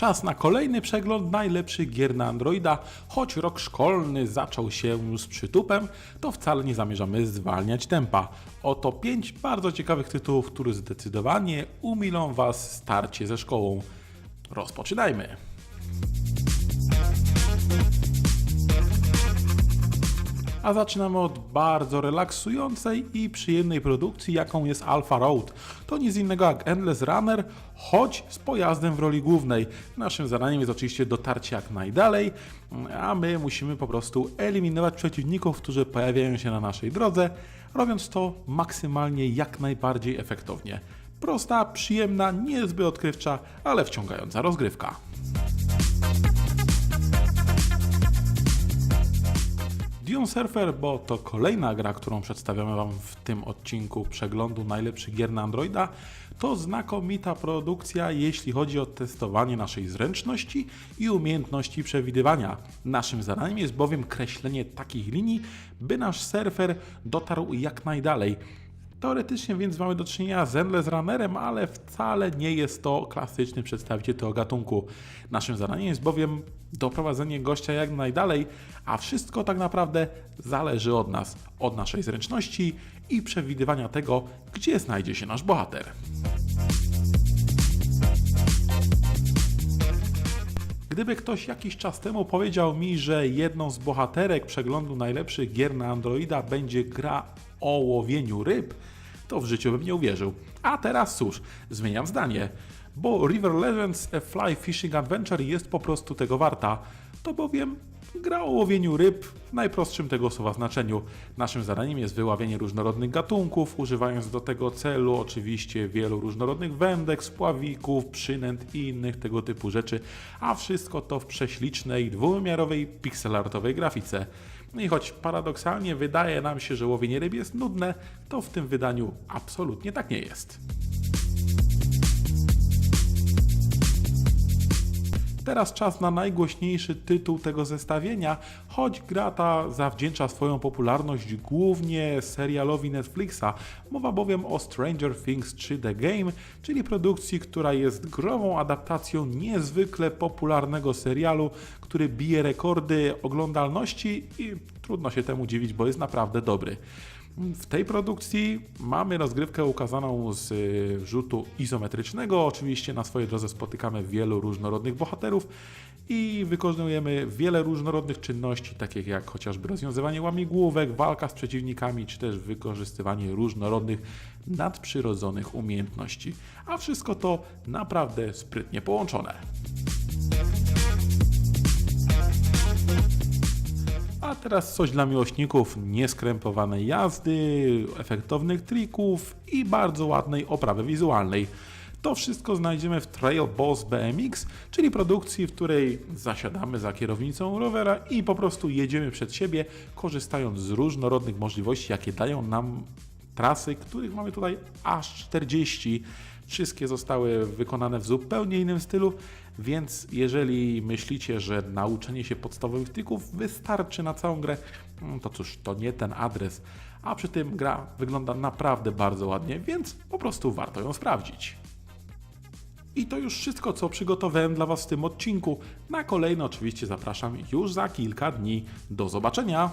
Czas na kolejny przegląd najlepszych gier na Androida. Choć rok szkolny zaczął się z przytupem, to wcale nie zamierzamy zwalniać tempa. Oto 5 bardzo ciekawych tytułów, które zdecydowanie umilą Was starcie ze szkołą. Rozpoczynajmy! A zaczynamy od bardzo relaksującej i przyjemnej produkcji, jaką jest Alpha Road. To nic innego jak Endless Runner, choć z pojazdem w roli głównej. Naszym zadaniem jest oczywiście dotarcie jak najdalej, a my musimy po prostu eliminować przeciwników, którzy pojawiają się na naszej drodze, robiąc to maksymalnie jak najbardziej efektownie. Prosta, przyjemna, niezbyt odkrywcza, ale wciągająca rozgrywka. Dune Surfer, bo to kolejna gra, którą przedstawiamy Wam w tym odcinku przeglądu najlepszych gier na Androida, to znakomita produkcja, jeśli chodzi o testowanie naszej zręczności i umiejętności przewidywania. Naszym zadaniem jest bowiem kreślenie takich linii, by nasz surfer dotarł jak najdalej. Teoretycznie więc mamy do czynienia z Endless Runnerem, ale wcale nie jest to klasyczny przedstawiciel tego gatunku. Naszym zadaniem jest bowiem doprowadzenie gościa jak najdalej, a wszystko tak naprawdę zależy od nas, od naszej zręczności i przewidywania tego, gdzie znajdzie się nasz bohater. Gdyby ktoś jakiś czas temu powiedział mi, że jedną z bohaterek przeglądu najlepszych gier na Androida będzie gra o łowieniu ryb, to w życiu bym nie uwierzył. A teraz cóż, zmieniam zdanie, bo River Legends A Fly Fishing Adventure jest po prostu tego warta. To bowiem gra o łowieniu ryb w najprostszym tego słowa znaczeniu. Naszym zadaniem jest wyławienie różnorodnych gatunków, używając do tego celu oczywiście wielu różnorodnych wędek, spławików, przynęt i innych tego typu rzeczy, a wszystko to w prześlicznej, dwuwymiarowej, pixelartowej grafice. No I choć paradoksalnie wydaje nam się, że łowienie ryb jest nudne, to w tym wydaniu absolutnie tak nie jest. Teraz czas na najgłośniejszy tytuł tego zestawienia, choć gra ta zawdzięcza swoją popularność głównie serialowi Netflixa. Mowa bowiem o Stranger Things 3 The Game, czyli produkcji, która jest grową adaptacją niezwykle popularnego serialu, który bije rekordy oglądalności i trudno się temu dziwić, bo jest naprawdę dobry. W tej produkcji mamy rozgrywkę ukazaną z y, rzutu izometrycznego. Oczywiście na swojej drodze spotykamy wielu różnorodnych bohaterów i wykonujemy wiele różnorodnych czynności, takich jak chociażby rozwiązywanie łamigłówek, walka z przeciwnikami, czy też wykorzystywanie różnorodnych nadprzyrodzonych umiejętności. A wszystko to naprawdę sprytnie połączone. Teraz coś dla miłośników nieskrępowanej jazdy, efektownych trików i bardzo ładnej oprawy wizualnej. To wszystko znajdziemy w Trail Boss BMX, czyli produkcji, w której zasiadamy za kierownicą rowera i po prostu jedziemy przed siebie, korzystając z różnorodnych możliwości, jakie dają nam trasy, których mamy tutaj aż 40. Wszystkie zostały wykonane w zupełnie innym stylu, więc jeżeli myślicie, że nauczenie się podstawowych trików wystarczy na całą grę, mm, to cóż, to nie ten adres. A przy tym gra wygląda naprawdę bardzo ładnie, więc po prostu warto ją sprawdzić. I to już wszystko, co przygotowałem dla Was w tym odcinku. Na kolejny oczywiście zapraszam już za kilka dni. Do zobaczenia!